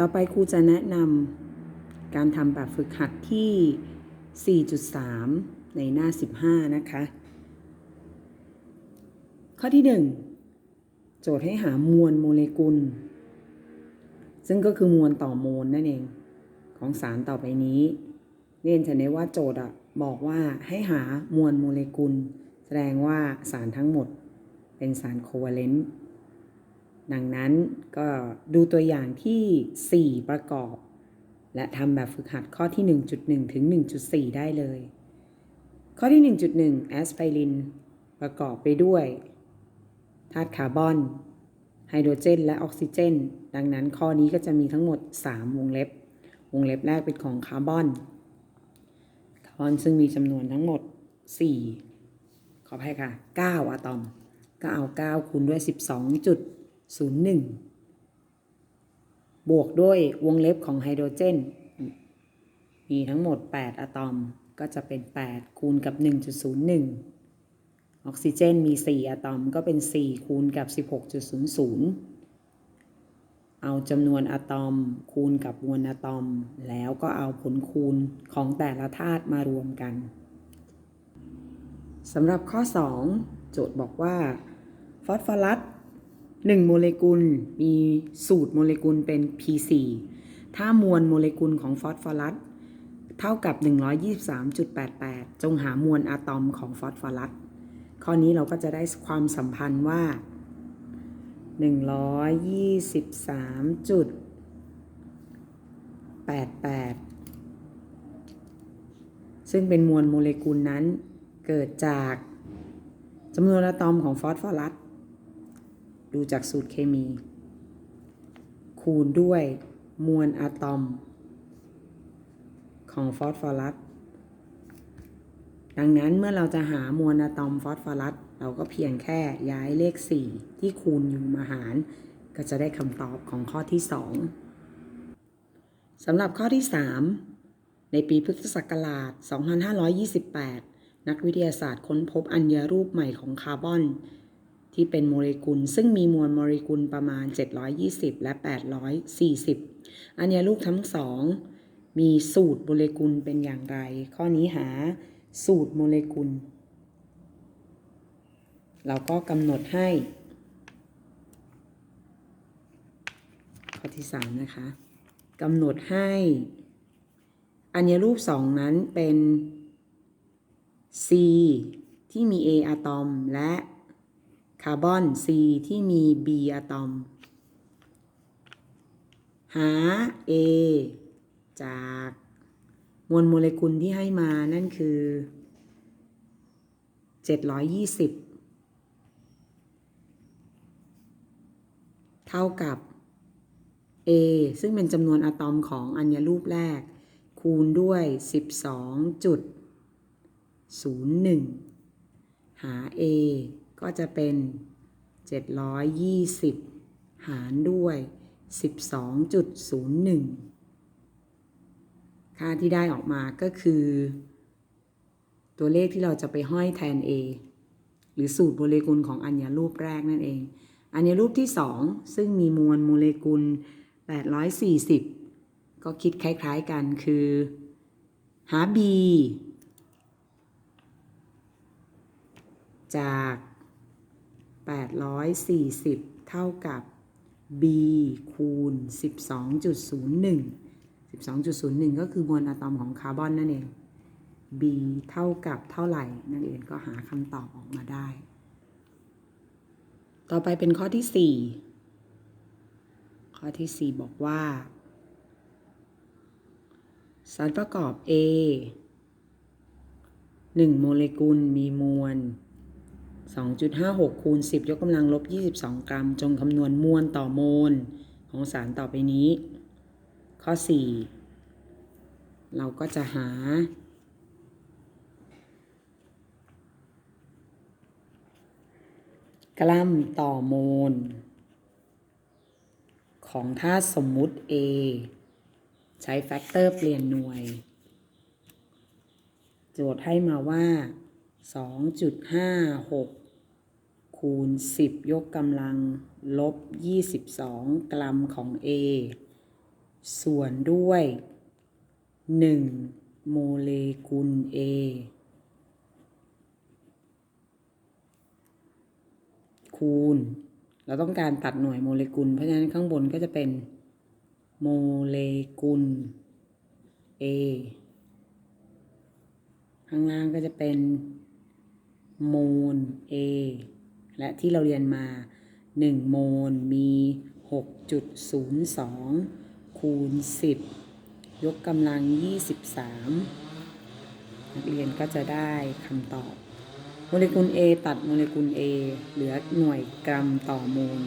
ต่อไปครูจะแนะนำการทำแบบฝึกหัดที่ 4.3 ในหน้า 15 นะคะ ข้อที่ 1 โจทย์ให้หามวลโมเลกุล ซึ่งก็คือมวลต่อโมลนั่นเอง ของสารต่อไปนี้เรียนจะได้ว่าโจทย์อะบอกว่าให้หามวลโมเลกุล แสดงว่าสารทั้งหมดเป็นสารโคเวเลนต์ ดังนั้นก็ดูตัวอย่างที่ 4 ประกอบ และทำแบบฝึกหัดข้อที่ 1.1 ถึง 1.4 ได้เลย ข้อที่ 1.1 แอสไพริน ประกอบไปด้วยธาตุคาร์บอนไฮโดรเจน และออกซิเจน ดังนั้นข้อนี้ก็จะมีทั้งหมด 3 วงเล็บ วงเล็บแรกเป็นของคาร์บอน คาร์บอนซึ่งมีจำนวนทั้งหมด 4 ขออภัยค่ะ 9 อะตอม ก็เอา 9 คูณด้วย 0.1 บวกด้วยวงเล็บของไฮโดรเจน มีทั้งหมด 8 อะตอมก็จะเป็น 8 คูณกับ 1.01 ออกซิเจนมี 4 อะตอมก็เป็น 4 คูณกับ 16.00 เอาจำนวนอะตอมคูณกับมวลอะตอม แล้วก็เอาผลคูณของแต่ละธาตุมารวมกันสำหรับข้อ 2 โจทย์บอกว่า ฟอสฟอรัส 1 โมเลกุลมีสูตรโมเลกุลเป็น P4 ถ้ามวลโมเลกุลของฟอสฟอรัสเท่ากับ 123.88 จงหามวลอะตอมของฟอสฟอรัส ข้อนี้เราก็จะได้ความสัมพันธ์ว่า 123.88 ซึ่งเป็นมวลโมเลกุลนั้นเกิดจากจำนวนอะตอมของฟอสฟอรัส ดูจากสูตรเคมี คูณด้วยมวลอะตอม ของฟอสฟอรัส ดังนั้นเมื่อเราจะหามวลอะตอมฟอสฟอรัส เราก็เพียงแค่ย้ายเลข 4 ที่คูณอยู่มาหาร ก็จะได้คำตอบของข้อที่ 2 สำหรับข้อที่ 3 ในปีพุทธศักราช 2528 นักวิทยาศาสตร์ค้นพบอัญรูปใหม่ของคาร์บอน ที่เป็นโมเลกุล ซึ่งมีมวลโมเลกุลประมาณ 720 และ 840 อัญรูปทั้งสองมีสูตรโมเลกุลเป็นอย่างไร ข้อนี้หาสูตรโมเลกุล เราก็กำหนดให้ ข้อที่3นะคะกำหนดให้อัญรูปสองนั้นเป็น C ที่มี A อะตอมและ คาร์บอน C ที่มี B อะตอม หา A จากมวลโมเลกุลที่ให้มานั่นคือ 720 เท่ากับ A ซึ่งเป็นจำนวนอะตอมของอัญรูปแรก คูณด้วย 12.01 หา A ก็จะเป็น 720 หารด้วย 12.01 ค่าที่ได้ออกมาก็คือ ตัวเลขที่เราจะไปห้อยแทน A หรือสูตรโมเลกุลของอัญญรูปแรกนั่นเอง อัญรูปที่ 2 ซึ่งมีมวลโมเลกุล 840 ก็คิดคล้ายๆกันคือหา B จาก 840 เท่ากับ B คูณ 12.01 12.01 ก็คือมวลอะตอมของคาร์บอนนั่นเอง B เท่ากับเท่าไหร่นั่นเองก็หาคำตอบออกมาได้ ต่อไปเป็นข้อที่ 4 ข้อที่ 4 บอกว่า สารประกอบ A 1 โมเลกุลมีมวล 2.56 คูณ 10 ยกกำลังลบ 22 กรัม จงคำนวณมวลต่อโมล ของสารต่อไปนี้ ข้อ 4 เราก็จะหา กรัมต่อโมล ของธาตุสมมุติ A ใช้แฟกเตอร์เปลี่ยนหน่วย โจทย์ให้มาว่า 2.56 คูณ 10 ยกกำลัง ลบ 22 กรัมของ A ส่วนด้วย 1 โมเลกุล A คูณ เราต้องการตัดหน่วยโมเลกุล เพราะฉะนั้นข้างบนก็จะเป็น โมเลกุล A ข้างล่างก็จะเป็น โมล A และที่เราเรียนมา 1 โมลมี 6.02 คูณ 10 ยกกำลัง 23 นักเรียนก็จะได้คำตอบ โมเลกุล A ตัดโมเลกุล A เหลือหน่วยกรัมต่อโมล